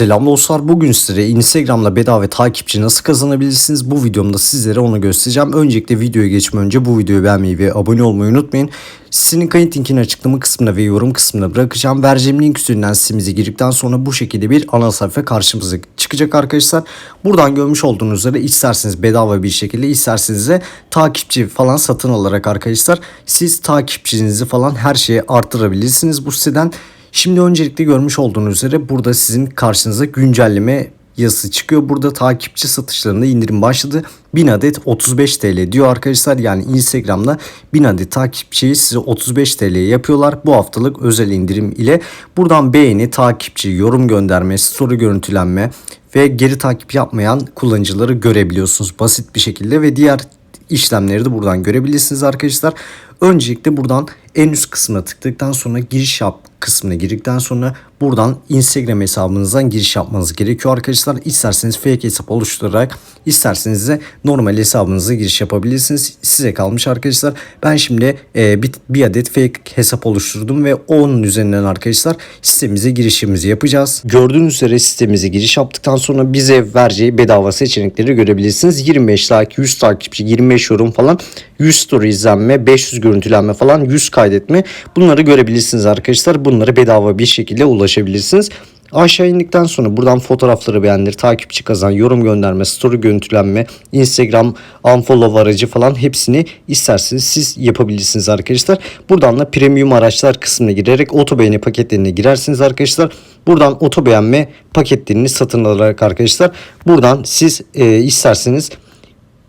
Selam dostlar. Bugün size Instagram'da bedava takipçi nasıl kazanabilirsiniz? Bu videomda sizlere onu göstereceğim. Öncelikle videoya geçmeden önce bu videoyu beğenmeyi ve abone olmayı unutmayın. Sizin kayıt linkini açıklama kısmına ve yorum kısmına bırakacağım. Vereceğim link üzerinden sitemize girdikten sonra bu şekilde bir ana sayfa karşımıza çıkacak arkadaşlar. Buradan görmüş olduğunuz üzere isterseniz bedava bir şekilde isterseniz de takipçi falan satın alarak arkadaşlar siz takipçinizi falan her şeyi arttırabilirsiniz bu siteden. Şimdi öncelikle görmüş olduğunuz üzere burada sizin karşınıza güncelleme yazısı çıkıyor. Burada takipçi satışlarında indirim başladı. 1000 adet 35 TL diyor arkadaşlar. Yani Instagram'da 1000 adet takipçiyi size 35 TL'ye yapıyorlar. Bu haftalık özel indirim ile buradan beğeni, takipçi, yorum gönderme, story görüntülenme ve geri takip yapmayan kullanıcıları görebiliyorsunuz basit bir şekilde ve diğer işlemleri de buradan görebilirsiniz arkadaşlar. Öncelikle buradan en üst kısmına tıkladıktan sonra giriş yap kısmına girdikten sonra buradan Instagram hesabınızdan giriş yapmanız gerekiyor arkadaşlar. İsterseniz fake hesap oluşturarak isterseniz de normal hesabınıza giriş yapabilirsiniz. Size kalmış arkadaşlar. Ben şimdi e, bir, bir adet fake hesap oluşturdum ve onun üzerinden arkadaşlar sitemize girişimizi yapacağız. Gördüğünüz üzere sitemize giriş yaptıktan sonra bize vereceği bedava seçenekleri görebilirsiniz. 25 like, 100 takipçi, 25 yorum falan, 100 story izlenme, 500 görüntülenme falan, 100 kaydetme bunları görebilirsiniz arkadaşlar. Bunlara bedava bir şekilde ulaşabilirsiniz. Aşağı indikten sonra buradan fotoğrafları beğendir, takipçi kazan, yorum gönderme, story görüntülenme, Instagram unfollow aracı falan hepsini isterseniz siz yapabilirsiniz arkadaşlar. Buradan da premium araçlar kısmına girerek oto beğeni paketlerine girersiniz arkadaşlar. Buradan oto beğenme paketlerini satın alarak arkadaşlar buradan siz e, isterseniz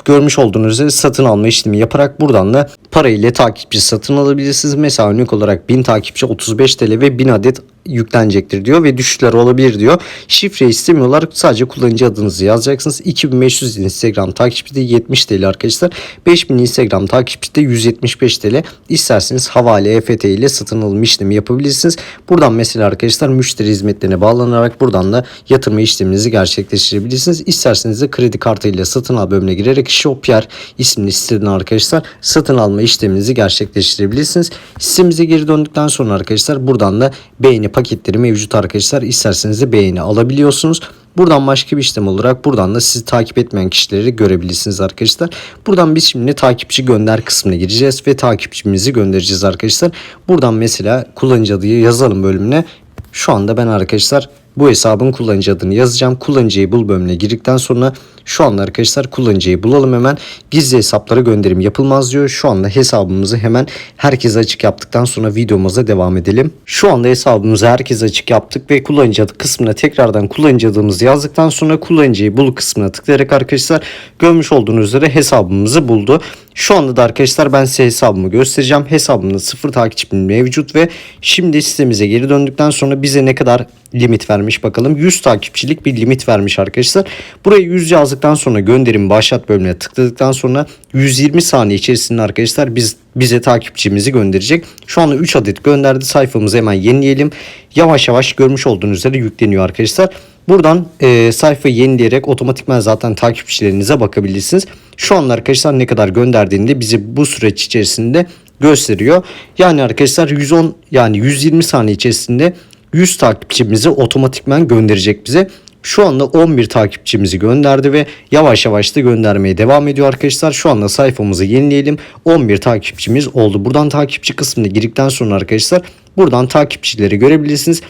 görmüş olduğunuz üzere satın alma işlemi yaparak buradan da para ile takipçi satın alabilirsiniz. Mesela örnek olarak 1000 takipçi 35 TL ve 1000 adet yüklenecektir diyor ve düşüşler olabilir diyor. Şifre istemiyorlar. Sadece kullanıcı adınızı yazacaksınız. 2500 Instagram takipçi de 70 TL arkadaşlar. 5000 Instagram takipçi de 175 TL. İsterseniz havale EFT ile satın alım işlemi yapabilirsiniz. Buradan mesela arkadaşlar müşteri hizmetlerine bağlanarak buradan da yatırma işleminizi gerçekleştirebilirsiniz. İsterseniz de kredi kartı ile satın al bölümüne girerek Shopier isimli siteden arkadaşlar satın alma işleminizi gerçekleştirebilirsiniz. Sitemize geri döndükten sonra arkadaşlar buradan da beğeni paketleri mevcut arkadaşlar. İsterseniz de beğeni alabiliyorsunuz. Buradan başka bir işlem olarak buradan da sizi takip etmeyen kişileri görebilirsiniz arkadaşlar. Buradan biz şimdi takipçi gönder kısmına gireceğiz ve takipçimizi göndereceğiz arkadaşlar. Buradan mesela kullanıcı adı yazalım bölümüne. Şu anda ben arkadaşlar bu hesabın kullanıcı adını yazacağım. Kullanıcıyı bul bölümüne girdikten sonra şu anda arkadaşlar kullanıcıyı bulalım hemen. Gizli hesaplara gönderim yapılmaz diyor. Şu anda hesabımızı hemen herkese açık yaptıktan sonra videomuza devam edelim. Şu anda hesabımızı herkese açık yaptık ve kullanıcı adı kısmına tekrardan kullanıcı adımızı yazdıktan sonra kullanıcıyı bul kısmına tıklayarak arkadaşlar görmüş olduğunuz üzere hesabımızı buldu. Şu anda da arkadaşlar ben size hesabımı göstereceğim. Hesabımda sıfır takipçim mevcut ve şimdi sitemize geri döndükten sonra bize ne kadar limit vermiş bakalım. 100 takipçilik bir limit vermiş arkadaşlar. Buraya 100 yazdıktan sonra gönderim başlat bölümüne tıkladıktan sonra 120 saniye içerisinde arkadaşlar biz bize takipçimizi gönderecek. Şu anda 3 adet gönderdi. Sayfamızı hemen yenileyelim. Yavaş yavaş görmüş olduğunuz üzere yükleniyor arkadaşlar. Buradan e, sayfayı yenileyerek otomatikman zaten takipçilerinize bakabilirsiniz. Şu anda arkadaşlar ne kadar gönderdiğini de bize bu süreç içerisinde gösteriyor. Yani arkadaşlar 110 yani 120 saniye içerisinde 100 takipçimizi otomatikman gönderecek bize. Şu anda 11 takipçimizi gönderdi ve yavaş yavaş da göndermeye devam ediyor arkadaşlar. Şu anda sayfamızı yenileyelim. 11 takipçimiz oldu. Buradan takipçi kısmına girdikten sonra arkadaşlar buradan takipçileri görebilirsiniz.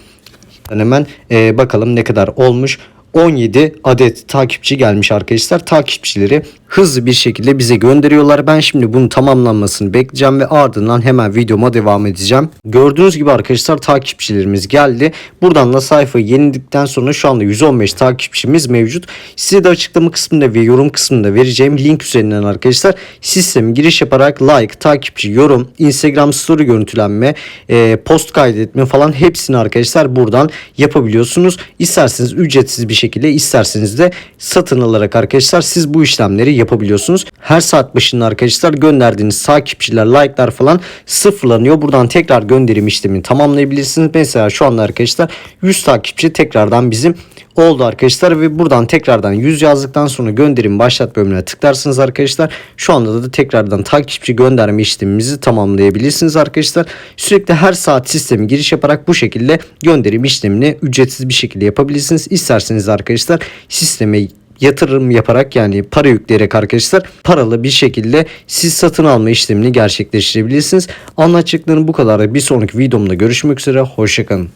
Hemen e, bakalım ne kadar olmuş. 17 adet takipçi gelmiş arkadaşlar. Takipçileri hızlı bir şekilde bize gönderiyorlar. Ben şimdi bunun tamamlanmasını bekleyeceğim ve ardından hemen videoma devam edeceğim. Gördüğünüz gibi arkadaşlar takipçilerimiz geldi. Buradan da sayfayı yenildikten sonra şu anda 115 takipçimiz mevcut. Size de açıklama kısmında ve yorum kısmında vereceğim link üzerinden arkadaşlar sisteme giriş yaparak like, takipçi, yorum, Instagram story görüntülenme, e, post kaydetme falan hepsini arkadaşlar buradan yapabiliyorsunuz. İsterseniz ücretsiz bir şekilde isterseniz de satın alarak arkadaşlar siz bu işlemleri yapabiliyorsunuz. Her saat başında arkadaşlar gönderdiğiniz takipçiler, like'lar falan sıfırlanıyor. Buradan tekrar gönderim işlemini tamamlayabilirsiniz. Mesela şu anda arkadaşlar 100 takipçi tekrardan bizim oldu arkadaşlar ve buradan tekrardan 100 yazdıktan sonra gönderim başlat bölümüne tıklarsınız arkadaşlar. Şu anda da tekrardan takipçi gönderme işlemimizi tamamlayabilirsiniz arkadaşlar. Sürekli her saat sistemi giriş yaparak bu şekilde gönderim işlemini ücretsiz bir şekilde yapabilirsiniz. İsterseniz arkadaşlar sisteme yatırım yaparak yani para yükleyerek arkadaşlar paralı bir şekilde siz satın alma işlemini gerçekleştirebilirsiniz. Anlatacaklarım bu kadar. Bir sonraki videomda görüşmek üzere. Hoşçakalın.